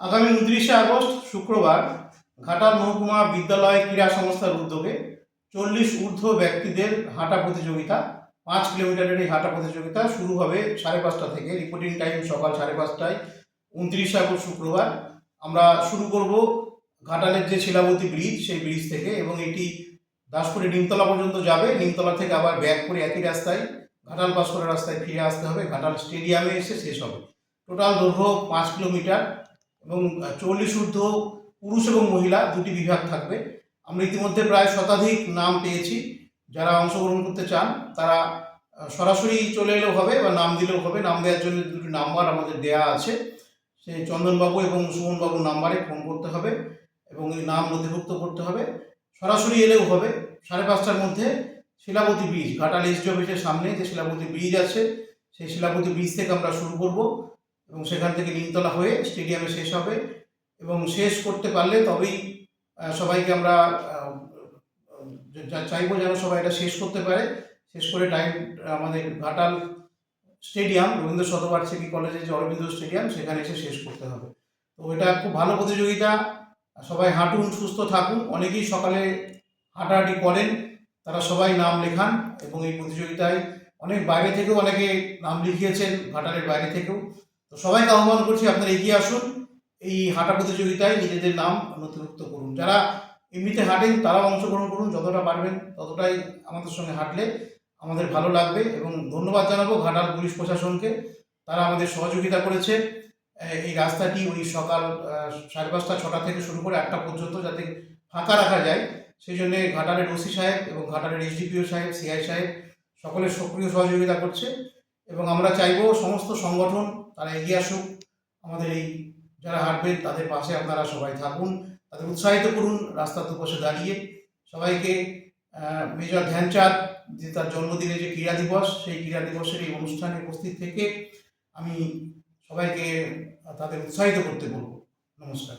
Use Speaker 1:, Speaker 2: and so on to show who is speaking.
Speaker 1: আগামী উনত্রিশে আগস্ট, শুক্রবার, ঘাটাল মহকুমা বিদ্যালয় ক্রীড়া সংস্থার উদ্যোগে চল্লিশ ঊর্ধ্ব ব্যক্তিদের হাঁটা প্রতিযোগিতা, পাঁচ কিলোমিটারের এই হাঁটা প্রতিযোগিতা শুরু হবে সাড়ে পাঁচটা থেকে। রিপোর্টিং টাইম সকাল সাড়ে পাঁচটায়, উনত্রিশে আগস্ট, শুক্রবার। আমরা শুরু করব ঘাটালের যে শিলাবতী ব্রিজ, সেই ব্রিজ থেকে এবং এটি দাসপুরে নিমতলা পর্যন্ত যাবে। নিমতলা থেকে আবার ব্যাক করে একই রাস্তায়, ঘাটাল পাস করে রাস্তায় ফিরে আসতে হবে। ঘাটাল স্টেডিয়ামে এসে শেষ হবে। টোটাল দৈর্ঘ্য পাঁচ কিলোমিটার। এবং চল্লিশ ঊর্ধ্ব পুরুষ এবং মহিলা দুটি বিভাগ থাকবে। আমরা ইতিমধ্যে প্রায় শতাধিক নাম পেয়েছি। যারা অংশগ্রহণ করতে চান, তারা সরাসরি চলে এলেও হবে বা নাম দিলেও হবে। নাম দেওয়ার জন্য দুটি নাম্বার আমাদের দেয়া আছে। সেই চন্দনবাবু এবং সুমনবাবুর নাম্বারে ফোন করতে হবে এবং নাম নথিভুক্ত করতে হবে। সরাসরি এলেও হবে। সাড়ে পাঁচটার মধ্যে শিলাবতী ব্রিজ, ঘাটাল এসডি অফিসের সামনে যে শিলাবতী ব্রিজ আছে, সেই শিলাবতী ব্রিজ থেকে আমরা শুরু করব। এবং সেখান থেকে নিমতলা হয়ে স্টেডিয়ামে শেষ হবে এবং শেষ করতে পারলে তবেই সবাইকে আমরা চাইব যেন সবাই এটা শেষ করতে পারে। শেষ করে টাইম আমাদের ঘাটাল স্টেডিয়াম, রবীন্দ্র শতবার্ষিকী কলেজে যে অরবিন্দ স্টেডিয়াম, সেখানে এসে শেষ করতে হবে। তো এটা খুব ভালো প্রতিযোগিতা। সবাই হাঁটুন, সুস্থ থাকুন। অনেকেই সকালে হাঁটাহাঁটি করেন, তারা সবাই নাম লেখান এবং এই প্রতিযোগিতায় অনেক বাইরে থেকেও অনেকে নাম লিখিয়েছেন, ঘাটালের বাইরে থেকেও। তো সবাইকে আহ্বান করছি আপনারা এগিয়ে আসুন। এই হাঁটা প্রতিযোগিতায় নিজেদের নাম নথিভুক্ত করুন। যারা এমনিতে হাঁটেন, তারাও অংশগ্রহণ করুন, যতটা পারবেন ততটাই আমাদের সঙ্গে হাঁটলে আমাদের ভালো লাগবে এবং ধন্যবাদ জানাব ঘাটাল পুলিশ প্রশাসনকে। তারা আমাদের সহযোগিতা করেছে। এই রাস্তাটি ওই সকাল সাড়ে পাঁচটা, ছটা থেকে শুরু করে আটটা পর্যন্ত যাতে ফাঁকা রাখা যায়। সেই জন্যে ঘাটালের ওসি সাহেব এবং ঘাটালের এসডিপিও সাহেব, সিআই সাহেব সকলের সক্রিয় সহযোগিতা করছে। এবং আমরা চাইব সমস্ত সংগঠন তারা এগিয়ে আসুক। আমাদের এই যারা হাঁটবেন, তাদের পাশে আপনারা সবাই থাকুন, তাদের উৎসাহিত করুন রাস্তার দুপাশে দাঁড়িয়ে। সবাইকে মেজর ধ্যানচাঁদ যে তার জন্মদিনে যে ক্রীড়া দিবস, সেই ক্রীড়া দিবসের এই অনুষ্ঠানে উপস্থিত থেকে আমি সবাইকে তাদের উৎসাহিত করতে বলব। নমস্কার।